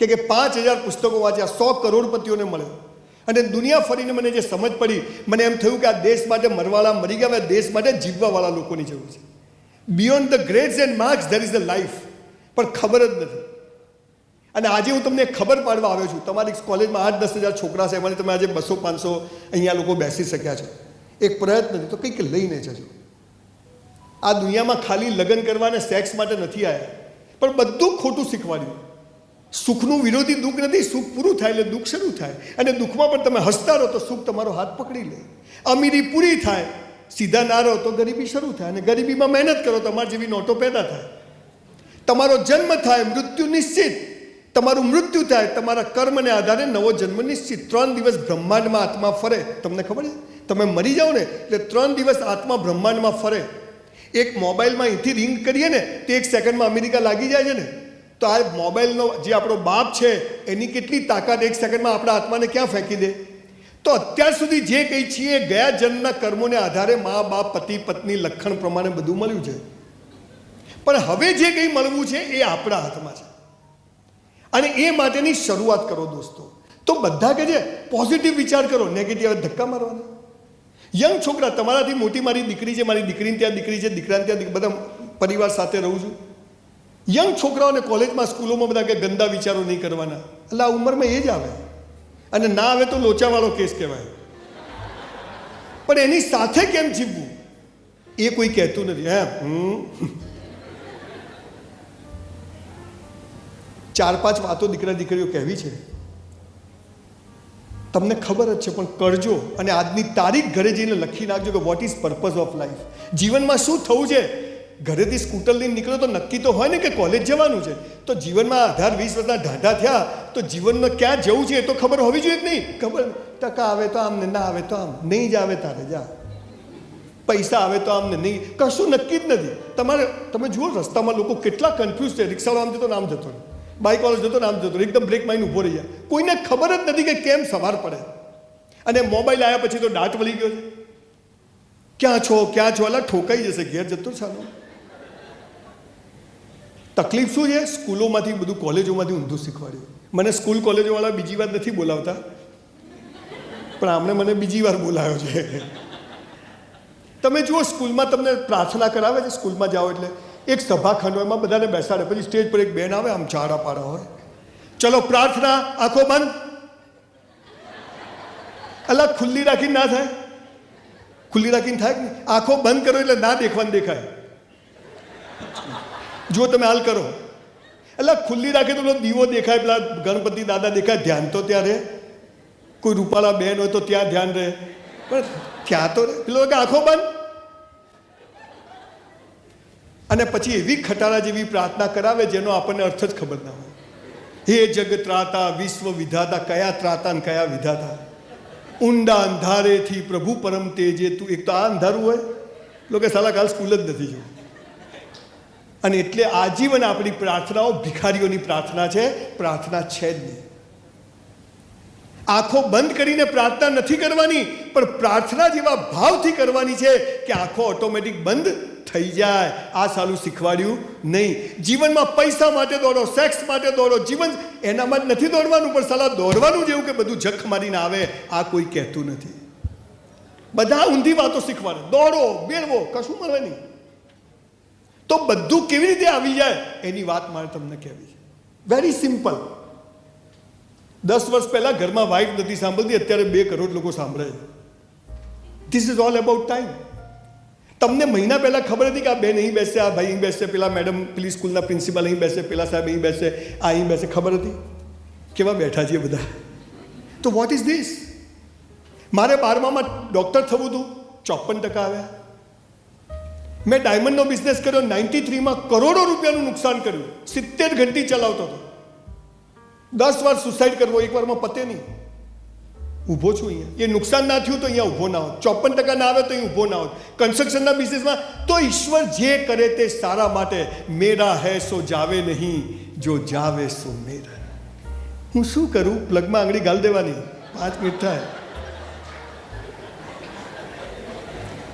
કે કે પાંચ હજાર પુસ્તકો વાંચ્યા, સો કરોડપતિઓને મળે અને દુનિયા ફરીને મને જે સમજ પડી, મને એમ થયું કે આ દેશ માટે મરવાળા મરી ગયા દેશ માટે જીવવાવાળા લોકોની જરૂર છે. Beyond the grades and marks there is the life પણ ખબર જ નથી. અને આજે હું તમને ખબર પાડવા આવ્યો છું. તમારી કોલેજમાં આઠ દસ હજાર છોકરા છે એમાંથી તમે આજે બસો પાંચસો અહીંયા લોકો બેસી શક્યા છો. એક પ્રયત્ન તો કંઈક લઈને જજો. આ દુનિયામાં ખાલી લગ્ન કરવા અને સેક્સ માટે નથી આવ્યા પણ બધું ખોટું શીખવાડ્યું. સુખનું વિરોધી દુઃખ નથી, સુખ પૂરું થાય એટલે દુઃખ શરૂ થાય. અને દુઃખમાં પણ તમે હસતા રહો તો સુખ તમારો હાથ પકડી લે. અમીરી પૂરી થાય, સીધા ના રહો તો ગરીબી શરૂ થાય. અને ગરીબીમાં મહેનત કરો તમારી જેવી નોટો પેદા થાય. તમારો જન્મ થાય, મૃત્યુ નિશ્ચિત. તમારું મૃત્યુ થાય, તમારા કર્મને આધારે નવો જન્મ નિશ્ચિત. ત્રણ દિવસ બ્રહ્માંડમાં આત્મા ફરે. તમને ખબર છે? તમે મરી જાઓ ને, એટલે ત્રણ દિવસ આત્મા બ્રહ્માંડમાં ફરે. એક મોબાઈલમાં અહીંથી રિંગ કરીએ ને, તે એક સેકન્ડમાં અમેરિકા લાગી જાય છે ને. તો આ મોબાઈલનો જે આપણો બાપ છે, એની કેટલી તાકાત એક સેકન્ડમાં આપણા આત્માને ક્યાં ફેંકી દે? તો અત્યાર સુધી જે કંઈ છીએ, ગયા જન્મના કર્મોને આધારે મા, બાપ, પતિ, પત્ની લક્ષણ પ્રમાણે બધું મળ્યું છે. પણ હવે જે કંઈ મળવું છે, એ આપણા હાથમાં છે. અને એ માટેની શરૂઆત કરો દોસ્તો. તો બધા કે છે પોઝિટિવ વિચાર કરો. નેગેટિવ ધક્કા મારવાના. યંગ છોકરા, તમારાથી મોટી મારી દીકરી છે, મારી દીકરીને ત્યાં દીકરી છે, દીકરાને ત્યાં બધા પરિવાર સાથે રહું છું. યંગ છોકરાઓને કોલેજમાં, સ્કૂલોમાં બધા કે ગંદા વિચારો નહીં કરવાના. એટલે આ ઉંમરમાં એ જ આવે. અને ના આવે તો લોચાવાળો કેસ કહેવાય. પણ એની સાથે કેમ જીવવું? એ કોઈ કહેતું નથી. હે, હમ. ચાર પાંચ વાતો દીકરા દીકરીઓ કહેવી છે. તમને ખબર જ છે, પણ કરજો અને આજની તારીખ ઘરે જઈને લખી નાખજો કે what is purpose of life જીવનમાં શું થવું છે? ઘરેથી સ્કૂટર લઈને નીકળો તો નક્કી તો હોય ને કે કોલેજ જવાનું છે. તો જીવનમાં અઢાર, વીસ વર્ષના ઢાંઢા થયા, તો જીવનમાં ક્યાં જવું છે એ તો ખબર હોવી જોઈએ જ નહીં? ખબર? ટકા આવે તો આમ ને ના આવે તો આમ. નહીં જ આવે તારે, જા. પૈસા આવે તો આમ ને નહીં. કશું નક્કી જ નથી. તમારે, તમે જુઓ, રસ્તામાં લોકો કેટલા કન્ફ્યુઝ છે. રિક્ષાવાળો આમ જતો નામ જતો બાઇક વાળો જતો નામ જતો એકદમ બ્રેક મારીને ઊભો રહી જાય કોઈને ખબર જ નથી કે કેમ સવાર પડે. અને મોબાઈલ આવ્યા પછી તો દાંત વળી ગયો છે. ક્યાં છો ક્યાં છો? એટલે ઠોકાઈ જશે. ઘેર જતો ચાલો તકલીફ શું છે? સ્કૂલોમાંથી બધું કોલેજોમાંથી ઊંધું શીખવાડ્યું. મને સ્કૂલ કોલેજોવાળા બીજી વાર નથી બોલાવતા. પણ આમણે મને બીજી વાર બોલાવ્યો છે. તમે જુઓ, સ્કૂલમાં તમને પ્રાર્થના કરાવે છે, સ્કૂલમાં જાઓ એટલે એક સભાખંડ હોય બધાને બેસાડે, પછી સ્ટેજ પર એક બેન આવે, આમ ચારા પાડા હોય. ચલો, પ્રાર્થના, આંખો બંધ. અલગ ખુલ્લી રાખીને ના થાય? ખુલ્લી રાખીને થાય આંખો બંધ કરો એટલે ના દેખવાનું દેખાય. જો તમે હાલ કરો. એટલે ખુલ્લી રાખે તો દીવો દેખાય, પેલા ગણપતિ દાદા દેખાય, ધ્યાન તો ત્યાં રહે. કોઈ રૂપાળા બેન હોય તો ત્યાં ધ્યાન રહે. પણ ત્યાં તો પેલો કે આંખો બંધ. અને પછી એવી ખટારા જેવી પ્રાર્થના કરાવે જેનો આપણને અર્થ જ ખબર ના હોય. હે જગ ત્રાતા, વિશ્વ વિધાતા, કયા ત્રાતા ને કયા વિધાતા? ઊંડા અંધારેથી પ્રભુ પરમ તેજે. તું એક તો આ અંધારું હોય. લોકો સાલા કાલ સ્કૂલ જ નથી જોયું અને એટલે આજીવન આપણી પ્રાર્થનાઓ, ભિખારીઓની પ્રાર્થના છે પ્રાર્થના છે જ નહીં. આંખો બંધ કરીને પ્રાર્થના નથી કરવાની, પણ પ્રાર્થના જેવા ભાવથી કરવાની છે કે આંખો ઓટોમેટિક બંધ થઈ જાય. આ સાલું શીખવાડ્યું નહીં. જીવનમાં પૈસા માટે દોડો, સેક્સ માટે દોડો, જીવન એનામાં જ નથી દોડવાનું, પણ સાલા દોડવાનું જેવું કે બધું જખ મારીને આવે, આ કોઈ કહેતું નથી. બધા ઊંધી વાતો શીખવાડે. દોડો મેળવો કશું મળે નહીં તો બધું કેવી રીતે આવી જાય? એની વાત મારે તમને કહેવી વેરી સિમ્પલ દસ વર્ષ પહેલા ઘરમાં વાઇફ નથી સાંભળતી, અત્યારે બે કરોડ લોકો સાંભળે છે. This is all about time તમને મહિના પહેલા ખબર હતી કે આ બેન અહીં બેસે, આ ભાઈ અહીં બેસે, પેલા મેડમ પેલી સ્કૂલના પ્રિન્સિપાલ અહીં બેસે, પેલા સાહેબ અહીં બેસે, આ અહીં બેસે, ખબર હતી? કેવા બેઠા છીએ બધા? તો વોટ ઇઝ ધીસ મારે બારમામાં ડૉક્ટર થવું હતું, ચોપન ટકા આવ્યા. મેં ડાયમંડનો બિઝનેસ કર્યો, નાઇન્ટી થ્રીમાં કરોડો રૂપિયાનું નુકસાન કર્યું. સિત્તેર ઘંટી ચલાવતો હતો. દસ વાર સુસાઇડ કરવો, એક વારમાં પતે નહીં. ઊભો છું અહીંયા. એ નુકસાન ના થયું તો અહીંયા ઊભો ના હોત. ચોપન ટકા ના આવે તો અહીં ઊભો ના હોત. કન્સ્ટ્રક્શનના બિઝનેસમાં તો ઈશ્વર જે કરે તે સારા માટે. મેરા હૈ સો જાવે નહીં, જો જાવે સો મેરા. હું શું કરું? પ્લગમાં આંગળી ગાલ દેવાની. પાંચ મિનિટ થાય.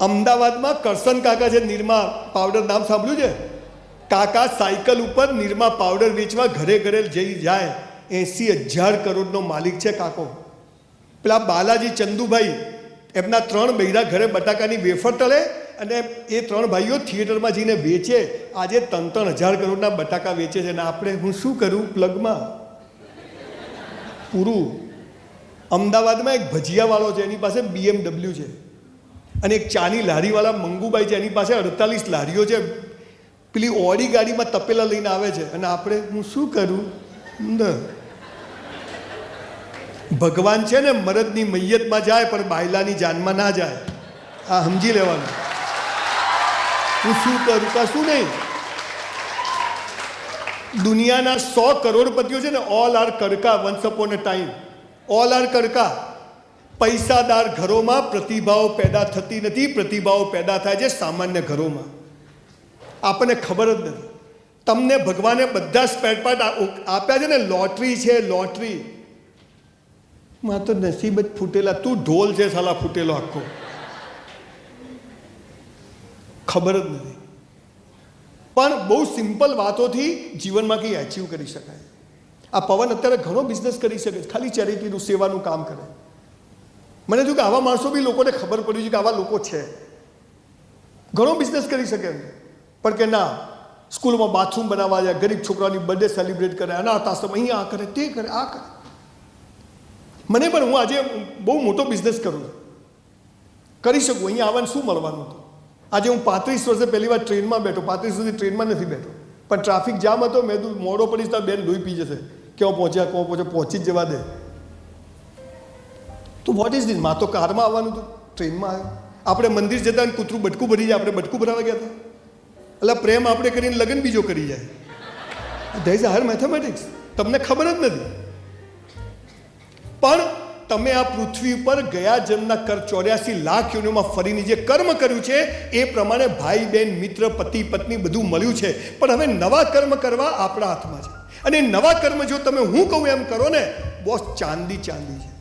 અમદાવાદમાં કરસન કાકા છે, નિરમા પાવડર નામ સાંભળ્યું છે? કાકા સાયકલ ઉપર નિરમા પાવડર વેચવા ઘરે ઘરે જઈ જાય. એંસી હજાર કરોડનો માલિક છે કાકો. પેલા બાલાજી ચંદુભાઈ, એમના ત્રણ બૈરા ઘરે બટાકાની વેફર તળે અને એ ત્રણ ભાઈઓ થિયેટરમાં જઈને વેચે. આજે ત્રણ ત્રણ હજાર કરોડના બટાકા વેચે છે અને આપણે હું શું કરું પ્લગમાં? પૂરું. અમદાવાદમાં એક ભજીયાવાળો છે, એની પાસે બીએમડબલ્યુ છે. અને એક ચાની લારીવાળા મંગુબાઈ છે, એની પાસે અડતાલીસ લારીઓ છે. પેલી ઓડી ગાડીમાં તપેલા લઈને આવે છે. અને આપણે, હું શું કરું? ભગવાન છે ને, મરદની મૈયતમાં જાય, પણ બાયલાની જાનમાં ના જાય. આ સમજી લેવાનું. હું શું કરું? કશું નહીં? દુનિયાના સો કરોડપતિઓ છે ને all are કડકા once upon a time all are કડકા. પૈસાદાર ઘરોમાં પ્રતિભાઓ પેદા થતી નથી, પ્રતિભાઓ પેદા થાય છે સામાન્ય ઘરોમાં. આપણને ખબર જ નથી. તમને ભગવાને બધા સ્પેર પાર્ટ આપ્યા છે ને લોટરી છે લોટરી માં તો નસીબ જ ફૂટેલા, તું ઢોલ છે સાલા ફૂટેલો આખો. ખબર જ નથી. પણ બહુ સિમ્પલ વાતોથી જીવનમાં કંઈ અચીવ કરી શકાય. આ પવન અત્યારે ઘણો બિઝનેસ કરી શકે છે. ખાલી ચેરિટીનું સેવાનું કામ કરે. મને થયું કે આવા માણસો બી લોકોને ખબર પડી છે કે આવા લોકો છે. ઘણો બિઝનેસ કરી શકે પણ કે ના, સ્કૂલમાં બાથરૂમ બનાવવા જાય, ગરીબ છોકરાની બર્થડે સેલિબ્રેટ કરે, અનાથ આશ્રમ, અહીંયા આ કરે, તે કરે, આ કરે. મને પણ હું આજે બહુ મોટો બિઝનેસ કરું કરી શકું, અહીંયા આવવાનું શું મળવાનું હતું? આજે હું પાંત્રીસ વર્ષે પહેલી વાર ટ્રેનમાં બેઠો, પાંત્રીસ સુધી ટ્રેનમાં નથી બેઠો. પણ ટ્રાફિક જામ હતો, મેં તું મોડો પડીશ તો બેન લોહી પી જશે. ક્યાં પહોંચ્યા, ક્યાં પહોંચ્યો, પહોંચી જ જવા દે. તો વોટ ઇઝ ધીસમાં તો કારમાં આવવાનું હતું ટ્રેનમાં આવ્યો. આપણે મંદિર જતા કૂતરું બટકું ભરી જાય, આપણે બટકું ભરાવા ગયા હતા. એટલે પ્રેમ આપણે કરીને લગ્ન બીજો કરી જાય. ધેર ઇઝ હર મેથેમેટિક્સ તમને ખબર જ નથી. પણ તમે આ પૃથ્વી પર ગયા જન્મના કર ચોર્યાસી લાખ યોનિઓમાં ફરીને જે કર્મ કર્યું છે, એ પ્રમાણે ભાઈ બહેન મિત્ર, પતિ, પત્ની બધું મળ્યું છે. પણ હવે નવા કર્મ કરવા આપણા હાથમાં છે. અને નવા કર્મ જો તમે હું કહું એમ કરો ને બોસ ચાંદી ચાંદી છે.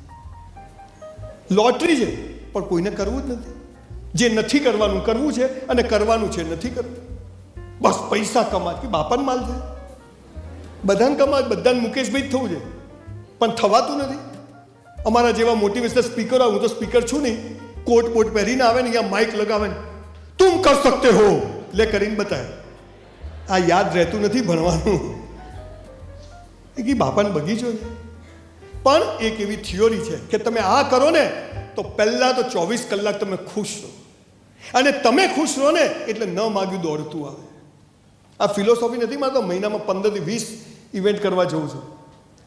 લોટરી છે પણ કોઈને કરવું જ નથી. જે નથી કરવાનું, કરવું છે અને કરવાનું છે, નથી કરવું. બસ પૈસા કમાત કે બાપાને માલ છે. બધાને કમાત બધાને મુકેશભાઈ જ થવું છે. પણ થવાતું નથી. અમારા જેવા મોટિવેશનલ સ્પીકર હું તો સ્પીકર છું નહીં. કોટ કોટ પહેરીને આવે ને, અહીંયા માઇક લગાવે ને. તું કર સકતે હો. લે કરીને બતાવે આ યાદ રહેતું નથી ભણવાનું. એ કે બાપાને બગીચો છે. પણ એક એવી થિયોરી છે કે તમે આ કરો ને, તો પહેલાં તો ચોવીસ કલાક તમે ખુશ રહો. અને તમે ખુશ રહો ને, એટલે ન માગ્યું દોડતું આવે. આ ફિલોસોફી નથી મારતો મહિનામાં પંદરથી વીસ ઇવેન્ટ કરવા જઉં છું.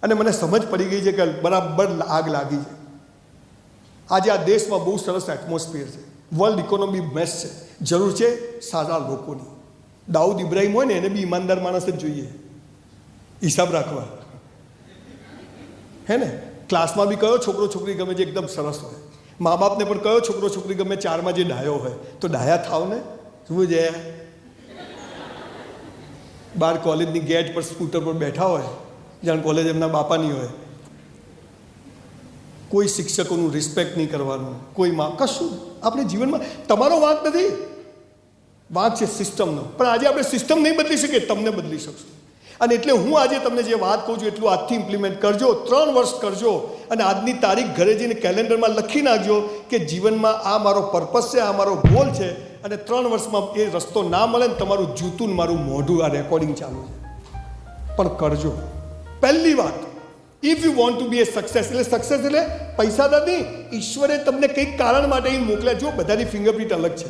અને મને સમજ પડી ગઈ છે કે બરાબર આગ લાગી છે. આજે આ દેશમાં બહુ સરસ એટમોસ્ફિયર છે. વર્લ્ડ ઇકોનોમી બેસ્ટ છે. જરૂર છે સારા લોકોની. દાઉદ ઇબ્રાહિમ હોય ને, એને બી ઈમાનદાર માણસ જ જોઈએ. હિસાબ રાખવા. હે ને? ક્લાસમાં બી કયો છોકરો છોકરી ગમે જે એકદમ સરસ હોય? મા બાપને પણ કયો છોકરો છોકરી ગમે ચારમાં જે ડાયો હોય? તો ડાયા થાવ ને? શું છે? બાર કોલેજની ગેટ પર સ્કૂટર પર બેઠા હોય જાણ કોલેજ એમના બાપાની હોય. કોઈ શિક્ષકોનું રિસ્પેક્ટ નહીં કરવાનું. કોઈ માં, કશું? આપણે જીવનમાં, તમારો વાંક નથી. વાંક છે સિસ્ટમનો પણ આજે આપણે સિસ્ટમ નહીં બદલી શકીએ, તમને બદલી શકશું. અને એટલે હું આજે તમને જે વાત કહું છું એટલું આજથી ઇમ્પ્લિમેન્ટ કરજો, ત્રણ વર્ષ કરજો અને આજની તારીખ ઘરે જઈને કેલેન્ડરમાં લખી નાખજો કે જીવનમાં આ મારો પર્પસ છે, આ મારો ગોલ છે અને ત્રણ વર્ષમાં એ રસ્તો ના મળે ને તમારું જૂતું મારું મોઢું આ રેકોર્ડિંગ ચાલુ છે. પણ કરજો. પહેલી વાત if you want to be a success એટલે સક્સેસ એટલે પૈસાદાર નહીં ઈશ્વરે તમને કંઈક કારણ માટે અહીં મોકલ્યા જો બધાની ફિંગરપ્રિન્ટ અલગ છે.